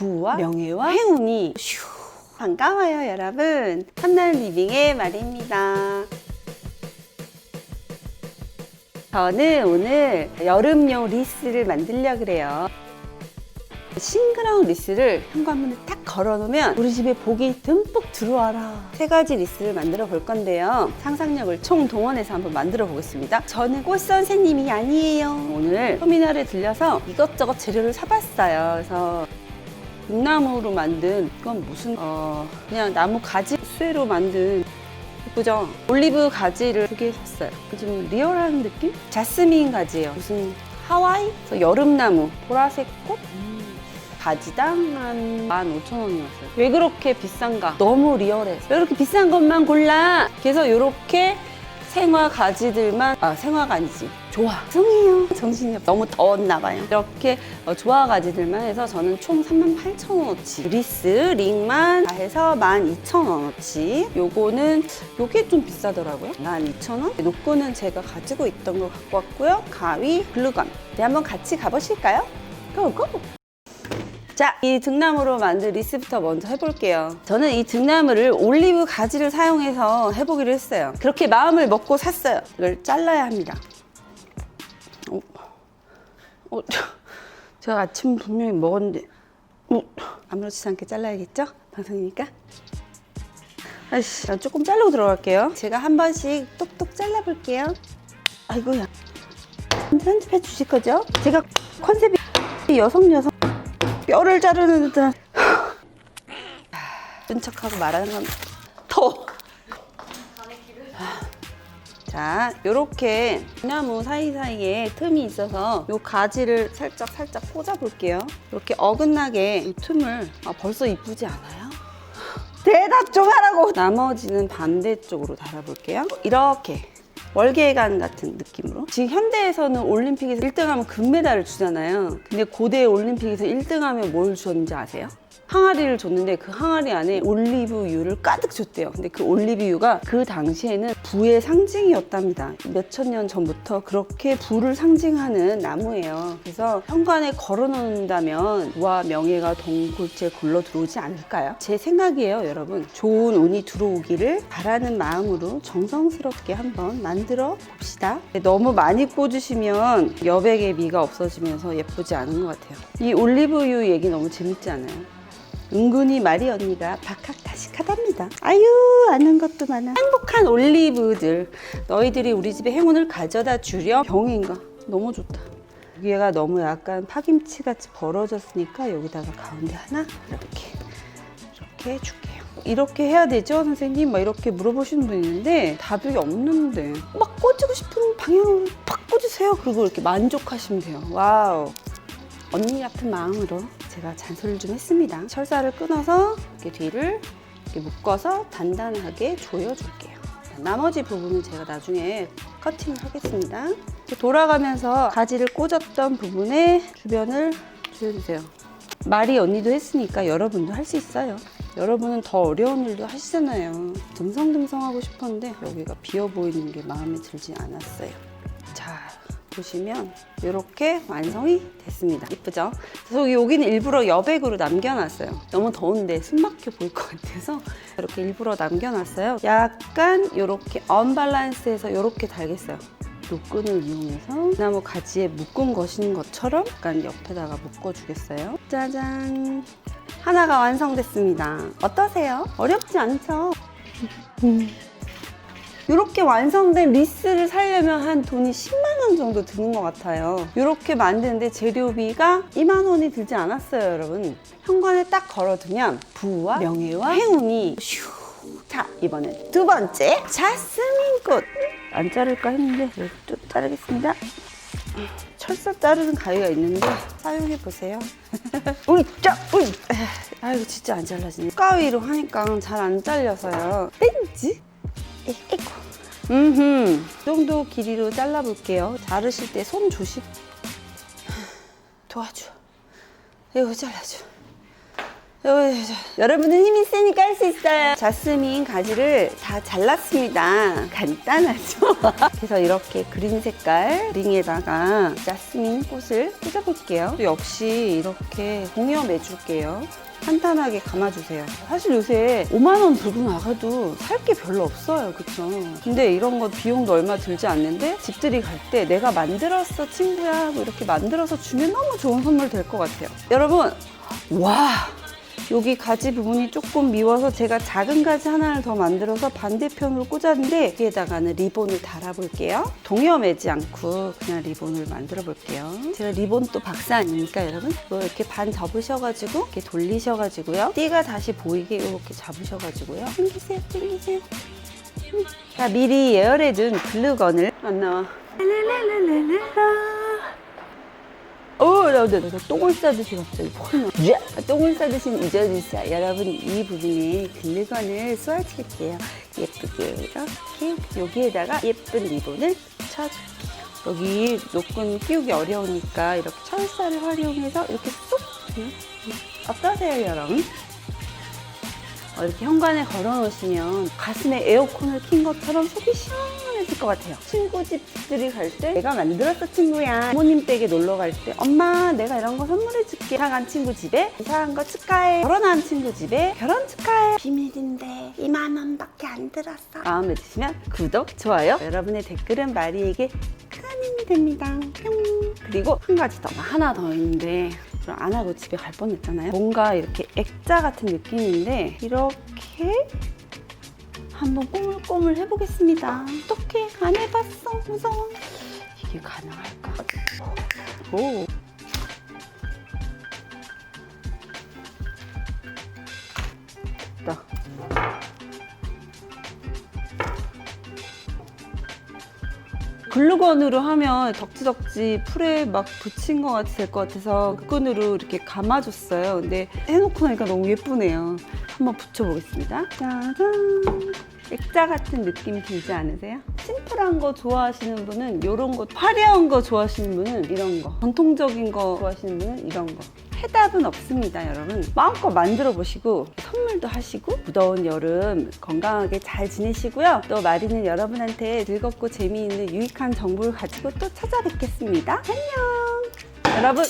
부와 명예와 행운이 슈. 반가워요 여러분. 한날 리빙의 말입니다. 저는 오늘 여름용 리스를 만들려고 그래요. 싱그러운 리스를 현관문에 딱 걸어놓으면 우리 집에 복이 듬뿍 들어와라. 세 가지 리스를 만들어 볼 건데요. 상상력을 총동원해서 한번 만들어 보겠습니다. 저는 꽃 선생님이 아니에요. 오늘 터미널에 들려서 이것저것 재료를 사봤어요. 그래서 등나무로 만든 이건 무슨 어 그냥 나무 가지 수혜로 만든 예쁘죠? 올리브 가지를 두 개 샀어요 좀 리얼한 느낌? 자스민 가지예요 무슨 하와이? 여름나무 보라색 꽃? 가지당 한 15,000원이었어요. 왜 그렇게 비싼가? 너무 리얼해서. 왜 이렇게 비싼 것만 골라? 그래서 이렇게 생화 가지들만, 아, 생화가 아니지. 좋아. 죄송해요. 정신이 없 너무 더웠나 봐요. 이렇게 어, 조화 가지들만 해서 저는 총 38,000원어치. 리스, 링만 다 해서 12,000원어치. 요거는, 요게 좀 비싸더라고요. 12,000원. 노끈은 제가 가지고 있던 거 갖고 왔고요. 가위, 글루건. 네, 한번 같이 가보실까요? 고고! 자, 이 등나무로 만든 리스부터 먼저 해볼게요. 저는 이 등나무를 올리브 가지를 사용해서 해보기로 했어요. 그렇게 마음을 먹고 샀어요. 이걸 잘라야 합니다. 어, 어, 저- 제가 아침 분명히 먹었는데, 어, 아무렇지 않게 잘라야겠죠? 방송이니까. 아이씨, 난 조금 자르고 들어갈게요. 제가 한 번씩 똑똑 잘라볼게요. 아이고야. 편집해 주실 거죠? 제가 컨셉이 여성 여성 뼈를 자르는 듯한 뜬 척하고 말하는 건 자, 요렇게 나무 사이사이에 틈이 있어서 요 가지를 살짝 살짝 꽂아 볼게요. 이렇게 어긋나게 이 틈을 아, 벌써 이쁘지 않아요? 대답 좀 하라고! 나머지는 반대쪽으로 달아볼게요. 이렇게 월계관 같은 느낌으로. 지금 현대에서는 올림픽에서 1등하면 금메달을 주잖아요. 근데 고대 올림픽에서 1등하면 뭘 줬는지 아세요? 항아리를 줬는데 그 항아리 안에 올리브유를 가득 줬대요. 근데 그 올리브유가 그 당시에는 부의 상징이었답니다. 몇천 년 전부터 그렇게 부를 상징하는 나무예요. 그래서 현관에 걸어 놓는다면 부와 명예가 동굴째 굴러 들어오지 않을까요? 제 생각이에요, 여러분. 좋은 운이 들어오기를 바라는 마음으로 정성스럽게 한번 만들어 봅시다. 너무 많이 꽂으시면 여백의 미가 없어지면서 예쁘지 않은 것 같아요. 이 올리브유 얘기 너무 재밌지 않아요? 은근히 마리 언니가 박학다식하답니다. 아유 아는 것도 많아. 행복한 올리브들 너희들이 우리 집에 행운을 가져다 주렴. 병인가? 너무 좋다. 여기가 너무 약간 파김치 같이 벌어졌으니까 여기다가 가운데 하나 이렇게 이렇게 해줄게요. 이렇게 해야 되죠, 선생님? 막 이렇게 물어보시는 분 있는데 답이 없는데 막 꽂고 싶은 방향으로 팍 꽂으세요. 그리고 이렇게 만족하시면 돼요. 와우. 언니 같은 마음으로 제가 잔소리를 좀 했습니다. 철사를 끊어서 이렇게 뒤를 이렇게 묶어서 단단하게 조여줄게요. 나머지 부분은 제가 나중에 커팅을 하겠습니다. 돌아가면서 가지를 꽂았던 부분에 주변을 조여주세요. 말이 언니도 했으니까 여러분도 할 수 있어요. 여러분은 더 어려운 일도 하시잖아요. 듬성듬성하고 싶었는데 여기가 비어 보이는 게 마음에 들지 않았어요. 자, 보시면 이렇게 완성이 됐습니다. 이쁘죠? 그래서 여기는 일부러 여백으로 남겨놨어요. 너무 더운데 숨막혀 보일 것 같아서 이렇게 일부러 남겨놨어요. 약간 이렇게 언밸런스해서 이렇게 달겠어요. 노끈을 이용해서 나무 가지에 묶은 것인 것처럼 약간 옆에다가 묶어주겠어요. 짜잔! 하나가 완성됐습니다. 어떠세요? 어렵지 않죠? 이렇게 완성된 리스를 사려면 한 돈이 10만 원 정도 드는 것 같아요. 이렇게 만드는데 재료비가 2만 원이 들지 않았어요, 여러분. 현관에 딱 걸어두면 부와 명예와 행운이 슈. 자, 이번엔 두 번째 자스민꽃. 안 자를까 했는데 또 자르겠습니다. 철사 자르는 가위가 있는데 사용해 보세요. 우이 짜 우이. 아이고 진짜 안 잘라지네. 가위로 하니까 잘 안 잘려서요. 땡지. 에이구. 음흠. 이 정도 길이로 잘라볼게요. 자르실 때 손 조심. 도와줘. 이거 잘라줘. 여러분은 힘이 세니까 할 수 있어요. 자스민 가지를 다 잘랐습니다. 간단하죠? 그래서 이렇게 그린 색깔 링에다가 자스민 꽃을 꽂아볼게요. 또 역시 이렇게 공염해 줄게요. 탄탄하게 감아주세요. 사실 요새 5만원 들고 나가도 살 게 별로 없어요. 그쵸? 근데 이런 거 비용도 얼마 들지 않는데 집들이 갈 때 내가 만들었어, 친구야. 뭐 이렇게 만들어서 주면 너무 좋은 선물 될 것 같아요. 여러분, 와! 여기 가지 부분이 조금 미워서 제가 작은 가지 하나를 더 만들어서 반대편으로 꽂았는데 여기에다가는 리본을 달아볼게요. 동여매지 않고 그냥 리본을 만들어 볼게요. 제가 리본 또 박사 아닙니까 여러분? 이렇게 반 접으셔가지고 이렇게 돌리셔가지고요. 띠가 다시 보이게 이렇게 잡으셔가지고요. 당기세요, 당기세요. 음. 자, 미리 예열해둔 글루건을 안 나와. 나, 나 똥을 싸듯이 갑자기 야! 똥을 싸듯이 잊어주세요. 여러분, 이 부분에 글루건을 쏘아줄게요. 예쁘게 이렇게 여기에다가 예쁜 리본을 쳐줄게요. 여기 노끈 끼우기 어려우니까 이렇게 철사를 활용해서 이렇게 쏙! 음, 음. 어떠세요, 여러분? 어, 이렇게 현관에 걸어놓으시면 가슴에 에어컨을 킨 것처럼 속이 시원해질 것 같아요. 친구 집들이 갈 때 내가 만들었어 친구야. 부모님 댁에 놀러 갈 때 엄마 내가 이런 거 선물해줄게. 이사 간 친구 집에 이사한 거 축하해. 결혼한 친구 집에 결혼 축하해. 비밀인데 2만 원밖에 안 들었어. 마음에 드시면 구독, 좋아요. 여러분의 댓글은 마리에게 큰 힘이 됩니다. 뿅. 그리고 한 가지 더 하나 더 있는데 그럼 안 하고 집에 갈 뻔했잖아요. 뭔가 이렇게 액자 같은 느낌인데 이렇게 한번 꼬물꼬물 해보겠습니다. 어떻게 안 해봤어? 무서워. 이게 가능할까? 오. 글루건으로 하면 덕지덕지 풀에 막 붙인 것 같이 될 것 같아서 그 끈으로 이렇게 감아줬어요. 근데 해놓고 나니까 너무 예쁘네요. 한번 붙여보겠습니다. 짜잔. 액자 같은 느낌이 들지 않으세요? 심플한 거 좋아하시는 분은 이런 거, 화려한 거 좋아하시는 분은 이런 거, 전통적인 거 좋아하시는 분은 이런 거. 해답은 없습니다, 여러분. 마음껏 만들어 보시고 선물도 하시고 무더운 여름 건강하게 잘 지내시고요. 또 마리는 여러분한테 즐겁고 재미있는 유익한 정보를 가지고 또 찾아뵙겠습니다. 안녕. 여러분